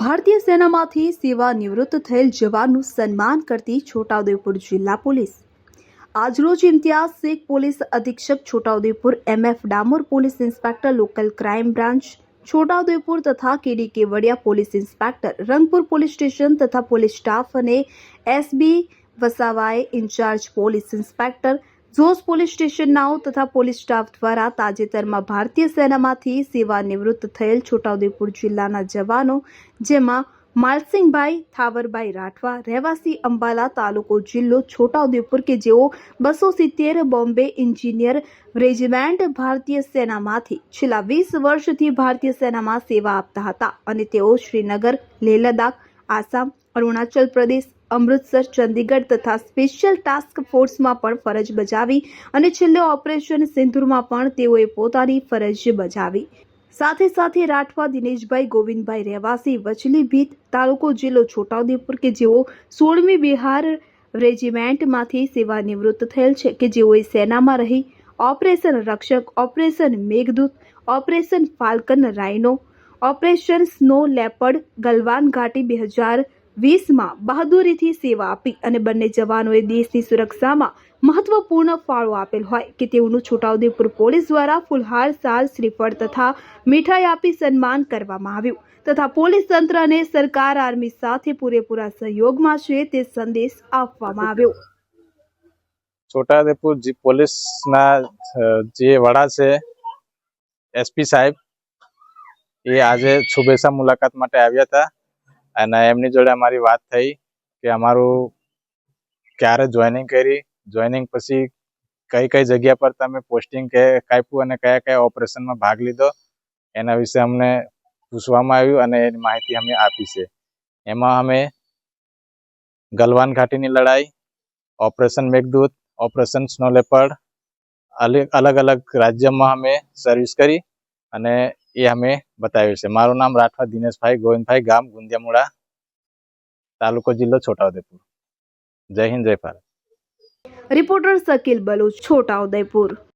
ભારતીય સેનામાંથી સેવા નિવૃત્ત થયેલ જવાનનું સન્માન કરતી છોટાઉદેપુર જિલ્લા પોલીસ. આજરોજ ઇમ્તિયાઝ શેખ પોલીસ અધિક્ષક Chhotaudepur MF Damor police inspector local crime branch, Chhotaudepur તથા KD Kevadia police inspector, Rangpur police station તથા પોલીસ સ્ટાફ અને એસબી વસાવાએ ઇન્ચાર્જ પોલીસ ઇન્સ્પેક્ટર ઝોસ પોલીસ સ્ટેશનનાઓ તથા પોલીસ સ્ટાફ દ્વારા તાજેતરમાં ભારતીય સેનામાંથી સેવા નિવૃત્ત થયેલ છોટાઉદેપુર જિલ્લાના જવાનો, જેમાં માલસિંહભાઈ, થાવરભાઈ રાઠવા, રહેવાસી અંબાલા તાલુકો જિલ્લો છોટાઉદેપુર કે જેઓ બસો સિત્તેર બોમ્બે એન્જિનિયર રેજિમેન્ટ ભારતીય સેનામાંથી છેલ્લા વીસ વર્ષથી ભારતીય સેનામાં સેવા આપતા હતા અને તેઓ શ્રીનગર, લેહ લદ્દાખ, આસામ, અરુણાચલ પ્રદેશ અમૃતસર, ચંદીગઢ તથા સ્પેશિયલ ટાસ્ક ફોર્સમાં પણ ફરજ બજાવી અને છેલ્લે ઓપરેશન સિંધુરમાં પણ તેઓએ પોતાની ફરજ બજાવી. સાથે સાથે રાઠવા દિનેશભાઈ ગોવિંદભાઈ રહેવાસી વચલી ભીત તાલુકો જિલ્લો છોટાઉદેપુર કે જેઓ સોળમી બિહાર રેજિમેન્ટમાંથી સેવા નિવૃત્ત થયેલ છે કે જેઓએ સેનામાં રહી operation Rakshak, operation Meghdoot, operation falcon rhino operation snow leopard Galwan ઘાટી બે હજાર વીસમાં બહાદુરીથી સેવા આપી અને બંને જવાનોએ દેશની સુરક્ષામાં મહત્વપૂર્ણ ફાળો આપેલ હોય કે તેઓનું છોટાઉદેપુર પોલીસ દ્વારા ફુલહાર સાલ, શ્રીફળ તથા મીઠાઈ આપી સન્માન કરવામાં આવ્યું. તથા પોલીસ તંત્ર અને સરકાર આર્મી સાથે પૂરેપૂરા સહયોગમાં છે તે સંદેશ આપવામાં આવ્યો. છોટાઉદેપુર પોલીસના જે વડા છે, એસપી સાહેબ, એ આજે શુભેચ્છા મુલાકાત માટે આવ્યા હતા. અને એમની જોડે અમારી વાત થઈ કે અમારું ક્યારે જોઈનિંગ કરી જોઈનિંગ પછી કઈ કઈ જગ્યા પર તમે પોસ્ટિંગ કે કાપ્યું અને કયા કયા ઓપરેશનમાં ભાગ લીધો, એના વિશે અમને પૂછવામાં આવ્યું અને એની માહિતી અમે આપી છે. એમાં અમે ગલવાન ઘાટીની લડાઈ operation Meghdoot operation snow leopard અલગ અલગ રાજ્યમાં અમે સર્વિસ કરી અને એ અમે બતાવ્યું છે. મારું નામ રાઠવા દિનેશભાઈ ગોવિંદભાઈ ગામ ગુંદિયામુડા તાલુકો જિલ્લો છોટાઉદેપુર. જય હિન્દ, જય ભારત. રિપોર્ટર શકીલ બલુચ, છોટાઉદેપુર.